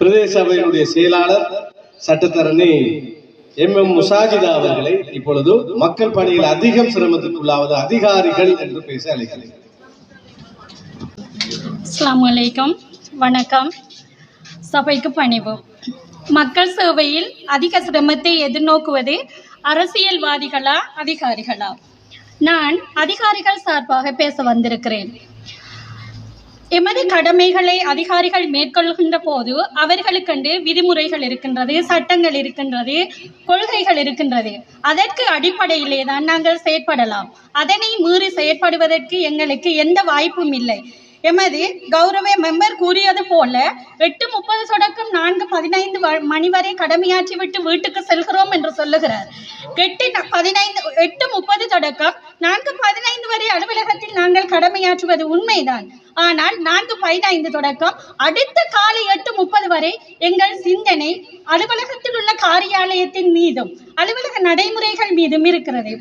பிரதேச சபையினுடைய செயலாளர் சட்டத்தரணி எம். எம். முசாஜிதா அவர்களை இப்பொழுது மக்கள் பணியில் அதிகம் சிரமத்திற்குள்ளாவது அதிகாரிகள் என்று பேச அழைக்கிறேன். அஸ்ஸலாமு அலைக்கும். வணக்கம். சபைக்கு பணிவு மக்கள் சேவையில் அதிக சிரமத்தை எதிர்நோக்குவது அரசியல்வாதிகளா அதிகாரிகளா? நான் அதிகாரிகள் சார்பாக பேச வந்திருக்கிறேன். எமது கடமைகளை அதிகாரிகள் மேற்கொள்கின்ற போது அவர்களுக்கென்று விதிமுறைகள் இருக்கின்றது சட்டங்கள் இருக்கின்றது கொள்கைகள் இருக்கின்றது. அதற்கு அடிப்படையிலே தான் நாங்கள் செயற்படலாம். அதனை மீறி செயற்படுவதற்கு எங்களுக்கு எந்த வாய்ப்பும் இல்லை. எமது கௌரவ மெம்பர் கூறியது போல எட்டு முப்பது தொடக்கம் நான்கு பதினைந்து வ- மணி வரை கடமையாற்றி விட்டு வீட்டுக்கு செல்கிறோம் என்று சொல்லுகிறார். எட்டு பதினைந்து எட்டு முப்பது தொடக்கம் நான்கு பதினைந்து வரை அலுவலகத்தில் நாங்கள் கடமையாற்றுவது உண்மைதான். ஆனால் நான்கு பதினைந்து தொடக்கம் அடுத்த காலை எட்டு முப்பது வரை எங்கள் சிந்தனை அலுவலகத்தில் உள்ள காரியாலயத்தின் மீதும் அலுவலக நடைமுறைகள் மீதும் இருக்கிறது.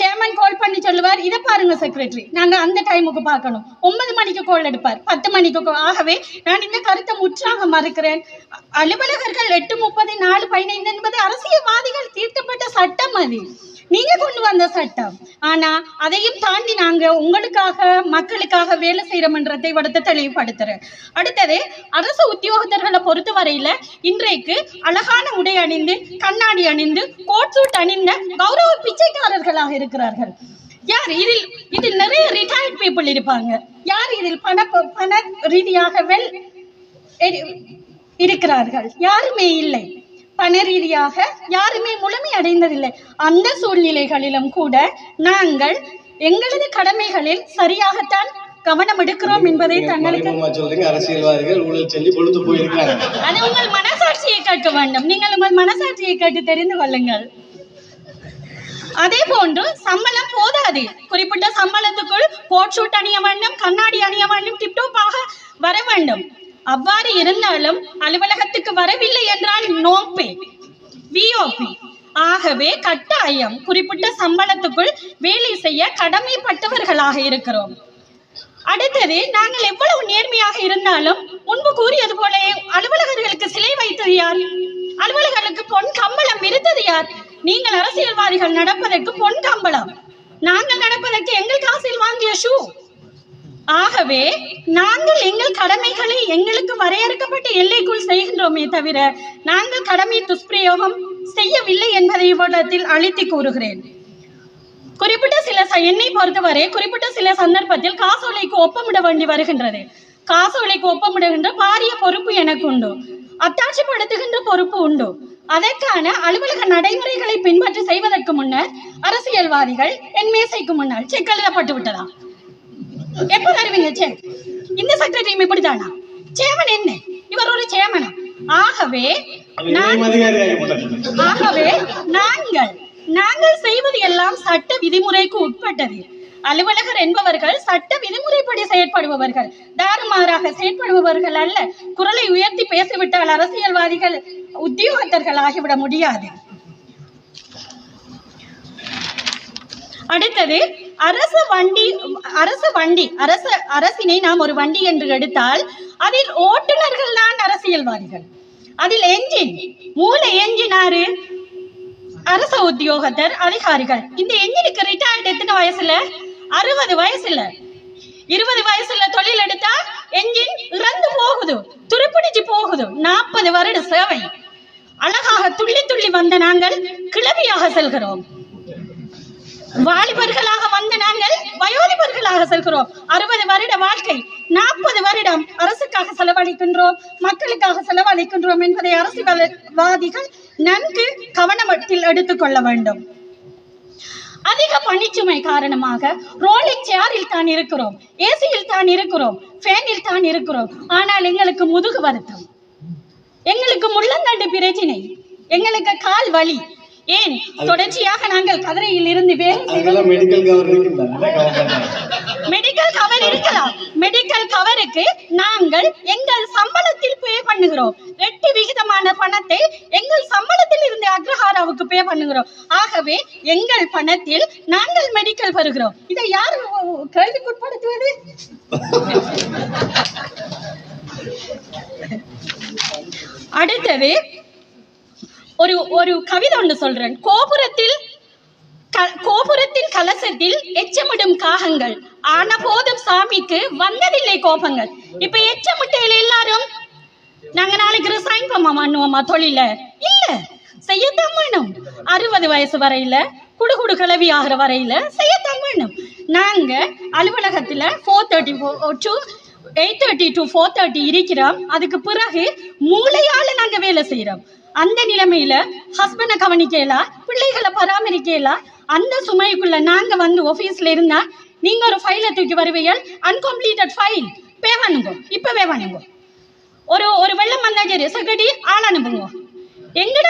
சேர்மன் கால் பண்ணி சொல்லுவார். இதை பாருங்க செக்ரட்டரி நாங்க அந்த டைமுக்கு பார்க்கணும். ஒன்பது மணிக்கு கால் எடுப்பார். பத்து மணிக்கு ஆகவே நான் இந்த கருத்தை முற்றாக மறுக்கிறேன். அலுவலகர்கள் எட்டு முப்பது நாலு பதினைந்து என்பது அரசியல்வாதிகள் தீர்க்கப்பட்ட சட்டம் அது. நீங்க கொண்டு வந்த சட்டம். ஆனா அதையும் தாண்டி நாங்க உங்களுக்காக மக்களுக்காக வேலை செய்யறோம்ன்றதை விடத்தை தெளிவுபடுத்துறேன். அடுத்தது அரசு உத்தியோகத்தர்களை பொறுத்த வரையில இன்றைக்கு அழகான உடை அணிந்து கண்ணாடி அணிந்து கோட் சூட் அணிந்த கௌரவ பிச்சைக்காரர்களாக இருக்கிறார்கள் யார் இதில் இதில் நிறைய ரிட்டையர்ட் பீப்புள் இருப்பாங்க. யார் இதில் பண பண ரீதியாக வெல் இருக்கிறார்கள்? யாருமே இல்லை. பண ரீதியாக யாருமே முழுமை அடைந்ததில்லை. அந்த சூழ்நிலைகளிலும் கூட நாங்கள் எங்களது கடமைகளில் சரியாகத்தான் கவனம் எடுக்கிறோம் என்பதை தங்களுக்கு சொல்றீங்க அரசியல்வாதிகள் ஊழல் செஞ்சு பொழுது போயிருக்காங்க. அது உங்கள் மனசாட்சியை கேட்க வேண்டும். நீங்கள் உங்கள் மனசாட்சியை கேட்டு தெரிந்து கொள்ளுங்கள். அதே போன்று சம்பளம் போதாது. குறிப்பிட்ட சம்பளத்துக்குள் கோட் ஷூட் அணிய வேண்டும் கண்ணாடி அணிய வேண்டும் டிப்டோப்பாக வர வேண்டும். அவ்வாறு இருந்தாலும் அலுவலகத்துக்கு வரவில்லை என்றால் நோப்பே விஓபி ஆகவே கட்டாயம் குறிப்பிட்ட சம்பளத்துக்குள் வேலை செய்ய கடமைப்பட்டவர்களாக இருக்கிறோம். அடுத்தது நாங்கள் எவ்வளவு நேர்மையாக இருந்தாலும் முன்பு கூறியது போல அலுவலகர்களுக்கு சிலை வைத்தது யார்? அலுவலகர்களுக்கு பொன் கம்பளம் விருத்தது யார்? நீங்கள் அரசியல்வாதிகள் நடப்பதற்கு பொன் கம்பளம் நாங்கள் நடப்பதற்கு எங்கள் காசில் வாங்கிய ஷூ. ஆகவே நாங்கள் எங்கள் கடமைகளை எங்களுக்கு வரையறுக்கப்பட்ட எல்லைக்குள் செய்கின்றோமே தவிர நாங்கள் கடமை துஷ்பிரயோகம் செய்யவில்லை என்பதை இவ்விடத்தில் அழித்து கூறுகிறேன். குறிப்பிட்ட சில ச- என்னை பொறுத்தவரை குறிப்பிட்ட சில சந்தர்ப்பத்தில் காசோலைக்கு ஒப்பமிட வேண்டி வருகின்றது. காசோலைக்கு ஒப்பமிடுகின்ற பாரிய பொறுப்பு எனக்கு உண்டு. அத்தாட்சிப்படுத்துகின்ற பொறுப்பு உண்டு. அதற்கான அலுவலக நடைமுறைகளை பின்பற்றி செய்வதற்கு முன்னர் அரசியல்வாதிகள் என் மேசைக்கு முன்னால் செக் எழுதப்பட்டு விட்டதா? எப்ப தருவீங்க செக் இந்த செக்ரட்டரியும் இப்படித்தானா? சேமன் என்ன? இவர் ஒரு சேமனா ஆகவே ஆகவே நாங்கள் நாங்கள் செய்வது எல்லாம் சட்ட விதிமுறைக்கு உட்பட்டது. அலுவலகர் என்பவர்கள் சட்ட விதிமுறைப்படி செயற்படுபவர்கள். தாறுமாறாக செயற்படுபவர்கள் அல்ல. குரலை உயர்த்தி பேசிவிட்டால் அரசியல்வாதிகள் உத்தியோகத்தர்கள் ஆகிவிட முடியாது. அடுத்தது அரசு வண்டி அரசு வண்டி அரசு அரசினை நாம் ஒரு வண்டி என்று எடுத்தால் அதில் ஓட்டுநர்கள் தான் அரசியல்வாதிகள். அதில் என்ஜின் மூல என்ஜின் ஆறு அரச உத்தியோகத்தர் அதிகாரிகள். இந்த என்ஜினுக்கு ரிட்டையர்ட் எத்தனை வயசுல? அறுபது வயசுல. இருபது வயசுல தொழில் எடுத்தா என்ஜின் இறந்து போகுது துருப்பிடிச்சு போகுது. நாற்பது வருட சேவை. அழகாக துள்ளி துள்ளி வந்த நாங்கள் கிளவியாக செல்கிறோம். வாலிபர்களாக வந்த நாங்கள் வயோதிபர்களாக செல்கிறோம். அறுபது வருட வாழ்க்கை நாற்பது வருடம் அரசுக்காக செலவழிக்கின்றோம் மக்களுக்காக செலவழிக்கின்றோம் என்பதை அரசியல்வாதிகள் நன்கு கவனத்தில் எடுத்துக்கொள்ள வேண்டும். அதிக பணிச்சுமை காரணமாக ரோலிங் சேரில் தான் இருக்கிறோம். ஏசியில் தான் இருக்கிறோம். ஃபேனில் தான் இருக்கிறோம். ஆனால் எங்களுக்கு முதுகு வருத்தம். எங்களுக்கு முள்ளந்தண்டு பிரச்சினை. எங்களுக்கு கால் வலி. ஏன்? தொடர்ச்சியாக நாங்கள் கதிரையில் இருந்து வேலை மெடிக்கல் கவர் இருக்கலாம். மெடிக்கல் கவருக்கு நாங்கள் எங்கள் சம்பளத்தில் பே பண்ணுகிறோம். எட்டு விகிதமான பணத்தை எங்கள் சம்பளத்தில் இருந்து அக்ரஹாராவுக்கு பே பண்ணுகிறோம். ஆகவே எங்கள் பணத்தில் நாங்கள் மெடிக்கல் பெறுகிறோம் இதை யார் கேள்விக்குட்படுத்துவது? அடுத்தது ஒரு ஒரு கவிதை ஒன்று சொல்றேன். கோபுரத்தில் க- கோபுரத்தின் கலசத்தில் எச்சமிடும் காகங்கள். ஆன போதும் சாமிக்கு வந்ததில்லை கோபங்கள். இப்ப எச்சமிட்டையில எல்லாரும் நாங்க நாளைக்கு ரிசைன் பண்ண பண்ணுவோமா தொழில? இல்ல. செய்யத்தான் வேணும். அறுபது வயசு வரையில குடுகுடு கிளவி ஆகிற வரையில செய்யத்தான் வேணும். நாங்க அலுவலகத்துல four thirty to eight thirty to four thirty இருக்கிறோம். அதுக்கு பிறகு மூளை வேலை செய்யறோம். அந்த நிலைமையில ஹஸ்பண்டை கவனிக்கலாம் பிள்ளைகளை பராமரிக்கலாம் அந்த சுமைக்குள்ள நாங்க வந்து ஆபீஸ்ல இருந்தா நீங்க ஒரு ஃபைலை தூக்கி வருவீர்கள். அன்கம்ப்ளீட்டட் ஃபைல் பே பண்ணுங்க. இப்பவே பண்ணுங்க. ஒரு ஒரு வெள்ளம் வந்தா சரி. செக்ரட்டரி ஆள் அனுப்புங்க. எங்கட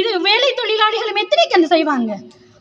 இது வேலை தொழிலாளிகளும் எத்தனை அந்த செய்வாங்க?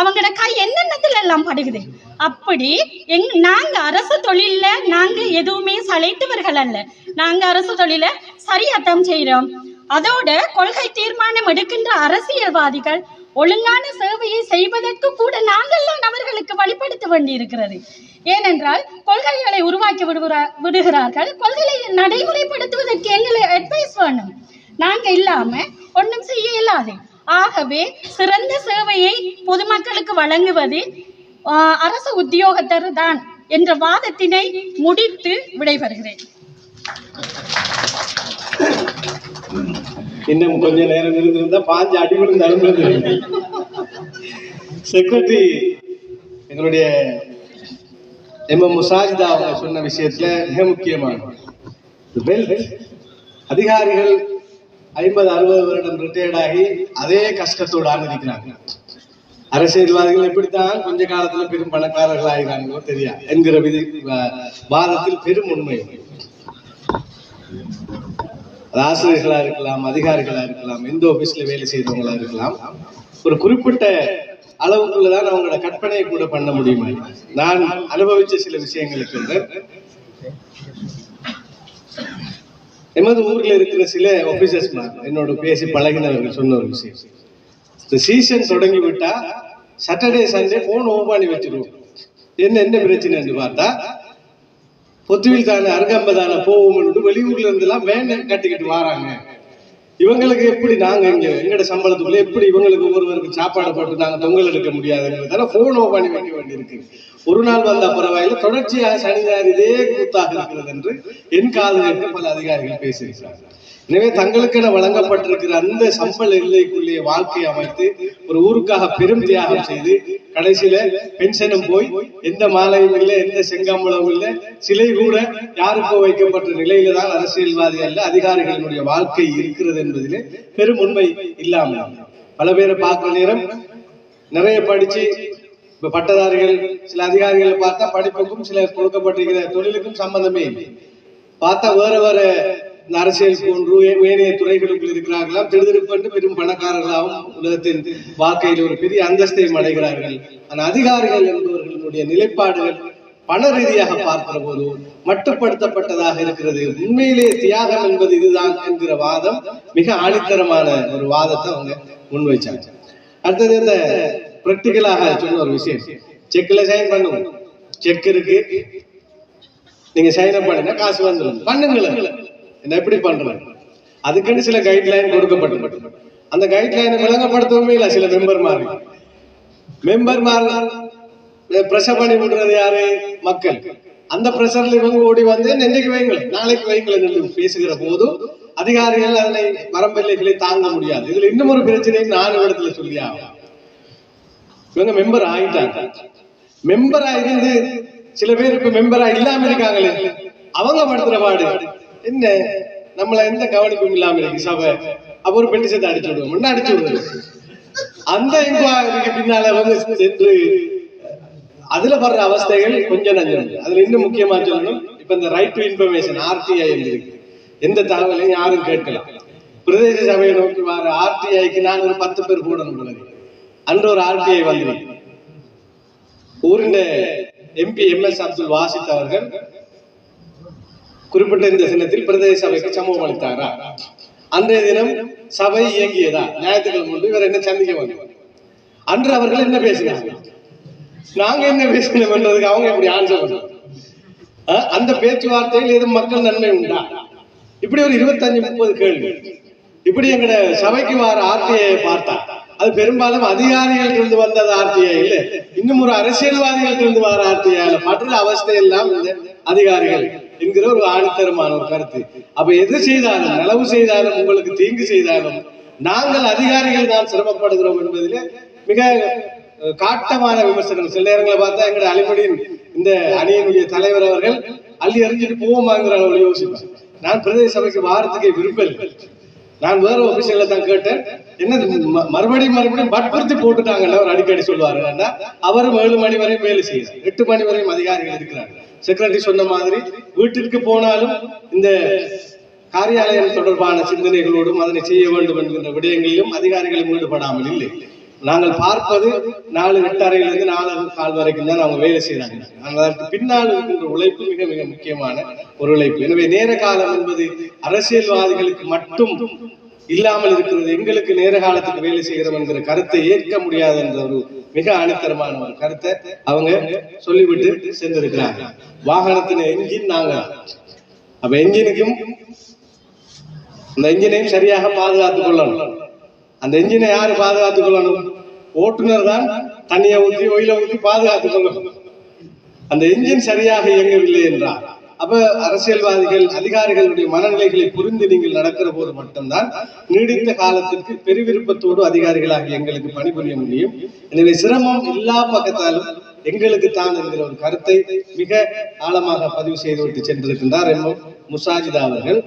அவங்களோட கை என்னென்னத்துல எல்லாம் படுகுது? அப்படி எங் நாங்க அரசு தொழில நாங்க எதுவுமே சளைத்தவர்கள் அல்ல. நாங்க அரசு தொழில சரியாத்தான் செய்யறோம் அதோட கொள்கை தீர்மானம் எடுக்கின்ற அரசியல்வாதிகள் ஒழுங்கான சேவையை செய்வதற்கு கூட நாங்கள்லாம் அவர்களுக்கு வழிபடுத்த வேண்டியிருக்கிறது ஏனென்றால் கொள்கைகளை உருவாக்கி விடுகிறா விடுகிறார்கள். கொள்கையை நடைமுறைப்படுத்துவதற்கு எங்களை அட்வைஸ் வேணும். நாங்க இல்லாம ஒன்றும் செய்ய இயலாது. ஆகவே சிறந்த சேவையை பொதுமக்களுக்கு வழங்குவது அரசு உத்தியோகத்தர் தான் என்ற வாதத்தினை முடித்து விடைபெறுகிறேன். இன்னும் கொஞ்ச நேரம் இருந்திருந்தா பாஞ்சு அடி விழுந்து அனுமதி செக்ரட்டரி எங்களுடைய எம் எம் முசாஜிதா அவங்க சொன்ன விஷயத்துல மிக முக்கியமான வெல்த் அதிகாரிகள் ஐம்பது அறுபது வருடம் ரிட்டையர்ட் ஆகி அதே கஷ்டத்தோடு ஆரம்பிக்கிறாங்க அரசியல்வாதிகள் எப்படித்தான் கொஞ்ச காலத்துல பெரும் பணக்காரர்கள் ஆகிறாங்களோ தெரியாது என்கிற விதி வாதத்தில் பெரும் உண்மை. அது ஆசிரியர்களா இருக்கலாம் அதிகாரிகளா இருக்கலாம் எந்த ஆபீஸ்ல வேலை செய்கிறவங்களாக இருக்கலாம். ஒரு குறிப்பிட்ட அளவுக்குள்ளதான் அவங்களோட கற்பனையை கூட பண்ண முடியுமா? நான் அனுபவிச்ச சில விஷயங்களுக்கு வந்து எமது ஊர்ல இருக்கிற சில ஆபீசர்ஸ் என்னோட பேசி பழகினவர்கள் சொன்ன ஒரு விஷயம். இந்த சீசன் தொடங்கி விட்டா சாட்டர்டே சண்டே போன் ஓபன் பண்ணி வச்சிருவோம். என்ன என்ன பிரச்சனைன்னு பார்த்தா பொத்துவில் தானே அருகம்பதான போவோம்னு வெளியூர்ல இருந்தெல்லாம் எல்லாம் கட்டிக்கிட்டு வராங்க. இவங்களுக்கு எப்படி நாங்க இங்க எங்கட சம்பளத்துக்குள்ள எப்படி இவங்களுக்கு ஒருவருக்கு சாப்பாடு போட்டு நாங்க தொங்கல் எடுக்க முடியாதுங்கிறதால போன் ஓ பண்ணி வைக்க வேண்டியிருக்கு. ஒரு நாள் வந்த பரவாயில்ல தொடர்ச்சியாக சனி இதே கூத்தாக இருக்கிறது என்று என் காது கேட்டு பல அதிகாரிகள் பேசியிருக்கிறார்கள் எனவே தங்களுக்கென வழங்கப்பட்டிருக்கிற அந்த சம்பள எல்லைக்குள்ளே வாழ்க்கை அமைத்து ஒரு ஊருக்காக பெரும் தியாகம் செய்து கடைசியில பென்ஷனும் போய் எந்த மாலையும் இல்லை எந்த செங்கம்பளமும் இல்லை சிலை கூட யாருக்கோ வைக்கப்பட்ட நிலையில தான் அரசியல்வாதி அல்ல அதிகாரிகளினுடைய வாழ்க்கை இருக்கிறது என்பதிலே பெரும் உண்மை இல்லாமல். பல பேரை பார்க்கிற நேரம் நிறைய படிச்சு இப்ப பட்டதாரிகள் சில அதிகாரிகளை பார்த்தா படிப்புக்கும் சில கொடுக்கப்பட்டிருக்கிற தொழிலுக்கும் சம்பந்தமே இல்லை. பார்த்தா வேற வேற இந்த அரசியல் போன்று ஏனைய துறைகளுக்குள் இருக்கிறார்களாம். திடுதிடுப்பென்று பெரும் பணக்காரர்களாகவும் உலகத்தின் வாழ்க்கையில் ஒரு பெரிய அந்தஸ்தையும் அடைகிறார்கள். ஆனால் அதிகாரிகள் என்பவர்களுடைய நிலைப்பாடுகள் பண ரீதியாக பார்க்கிற போது மட்டுப்படுத்தப்பட்டதாக இருக்கிறது. உண்மையிலே தியாகம் என்பது இதுதான் என்கிற வாதம் மிக ஆணித்தரமான ஒரு வாதத்தை அவங்க முன்வைச்சாங்க. அடுத்தது இந்த பிராக்டிக்கலாக சொன்ன ஒரு விஷயம். செக்ல சைன் பண்ணுவோம் செக் இருக்கு. நீங்க சைன் பண்ணுங்க காசு வந்துடும். பண்ணுங்களேன். என்ன எப்படி பண்றேன் அதுக்குன்னு சில கைட்லைன் கொடுக்கப்பட்டிருக்கு. அந்த கைட்லைனை விளங்கப்படுத்தவுமே இல்லை சில மெம்பர் மாதிரி மெம்பர் மாதிரி பிரஷர் பண்ணி விடுறது யாரு? மக்கள். அந்த பிரஷர்ல இவங்க ஓடி வந்து என்னைக்கு வைங்களேன் நாளைக்கு வைங்களேன் என்று பேசுகிற போது அதிகாரிகள் அதனை வரம்பில்லைகளை தாங்க முடியாது. இதுல இன்னும் ஒரு பிரச்சனை நான் இடத்துல சொல்லி ஆகும் இவங்க மெம்பர் ஆயிட்டாங்க. மெம்பரா இருந்து சில பேர் இப்ப மெம்பரா இல்லாம இருக்காங்களே அவங்க படுத்துற பாடு. என்ன? நம்மள எந்த கவனிப்பும் இல்லாம இருக்கு சபை. அப்ப ஒரு பெட்டிஷத்தை அடிச்சு விடுவோம். முன்ன அடிச்சு விடுவோம். அந்த இன்குவாரிக்கு பின்னால வந்து சென்று அதுல வர்ற அவஸ்தைகள் கொஞ்சம் நஞ்சம் அதுல இன்னும் முக்கியமா சொல்லணும் இப்ப இந்த ரைட் டு இன்ஃபர்மேஷன் ஆர்டிஐ இருக்கு. எந்த தகவலையும் யாரும் கேட்கலாம். பிரதேச சபையை நோக்கி வர ஆர்டிஐக்கு நான் ஒரு பத்து பேர் போடணும் போல அன்று ஒரு ஆர்டிஐ வந்திருக்கு ஊரின் MP M S Abdul Wasith அவர்கள் குறிப்பிட்ட இந்த தினத்தில் பிரதேச சபைக்கு சமூகம் அளித்தாரா? அன்றைய தினம் சபை இயங்கியதா? ஞாயிற்றுக்கிழமை முன்பு இவர் என்ன சந்திக்க வந்தார். அன்று அவர்கள் என்ன பேசினாங்க? நாங்க என்ன பேசினோம் என்றதுக்கு அவங்க எப்படி ஆன்சர் பண்ணாங்க? அந்த பேச்சுவார்த்தையில் எதுவும் மக்கள் நன்மை உண்டா? இப்படி ஒரு இருபத்தஞ்சு முப்பது கேள்வி. இப்படி எங்கட சபைக்கு வர ஆர்டிஐ பார்த்தா அது பெரும்பாலும் அதிகாரிகள் இருந்து வந்தது ஆர்டிஐ இல்ல? இன்னும் ஒரு அரசியல்வாதிகள் இருந்து வர ஆர்டிஐ மற்ற அவஸ்தை எல்லாம் இந்த அதிகாரிகள் என்கிற ஒரு ஆணித்தரமான ஒரு கருத்து. அப்ப எது செய்தாலும் நலவு செய்தாலும் உங்களுக்கு தீங்கு செய்தாலும் நாங்கள் அதிகாரிகள் தான் சிரமப்படுகிறோம் என்பதிலே மிக காட்டமான விமர்சனம். சில நேரங்களை பார்த்தா எங்களுடைய அலிமடியின் இந்த அணியினுடைய தலைவர் அவர்கள் அள்ளி அறிஞ்சிட்டு போவோமாங்கிற அளவு யோசிப்பேன் நான் பிரதேச சபைக்கு வாரத்துக்கு விருப்பம் நான் வேற ஆபீஸ்ல தான் கேட்டேன். என்னது மறுபடியும் மறுபடியும் வற்புறுத்தி போட்டுட்டாங்கல்ல அவர் அடிக்கடி சொல்லுவாரு அவரும் ஏழு மணி வரையும் வேலை செய்யறார். எட்டு மணி வரையும் அதிகாரிகள் இருக்கிறாங்க. செக்ரட்டரி சொன்ன மாதிரி வீட்டிற்கு போனாலும் இந்த காரியாலயம் தொடர்பான சிந்தனைகளோடும் அதனை செய்ய வேண்டும் என்கின்ற விடயங்களிலும் அதிகாரிகளும் ஈடுபடாமல் இல்லை. நாங்கள் பார்ப்பது நாலு எட்டரையிலிருந்து நாலு கால் வரைக்கும் தான் அவங்க வேலை செய்யறாங்க ஆனால் அதற்கு பின்னால் இருக்கின்ற உழைப்பு மிக மிக முக்கியமான ஒரு உழைப்பு. எனவே நேர காலம் என்பது அரசியல்வாதிகளுக்கு மட்டும் இல்லாமல் இருக்கிறது. எங்களுக்கு நேர காலத்துக்கு வேலை செய்கிறோம் என்கிற கருத்தை ஏற்க முடியாது என்ற ஒரு மிக ஆணித்தரமான ஒரு கருத்தை அவங்க சொல்லிவிட்டு சென்றிருக்கிறாங்க. வாகனத்தின் என்ஜின் நாங்க. அப்ப என்ஜினுக்கும் அந்த என்ஜினையும் சரியாக பாதுகாத்துக் கொள்ளணும். அந்த என்ஜினை யாரு பாதுகாத்துக் கொள்ளணும்? ஓட்டுநர் தான் தண்ணியை ஊற்றி ஒயில ஊற்றி பாதுகாத்துக் கொள்ளணும். அந்த என்ஜின் சரியாக இயங்கவில்லை என்றார் அப்ப அரசியல்வாதிகள் அதிகாரிகளுடைய மனநிலைகளை புரிந்து நீங்கள் நடக்கிற போது மட்டும்தான் நீடித்த காலத்திற்கு பெருவிருப்பத்தோடு அதிகாரிகளாக எங்களுக்கு பணிபுரிய முடியும். எனவே சிரமம் எல்லா பக்கத்தாலும் எங்களுக்கு தான் என்கிற ஒரு கருத்தை மிக ஆழமாக பதிவு செய்துவிட்டு சென்றிருக்கின்றார் என்னும் முசாஜிதா அவர்கள்.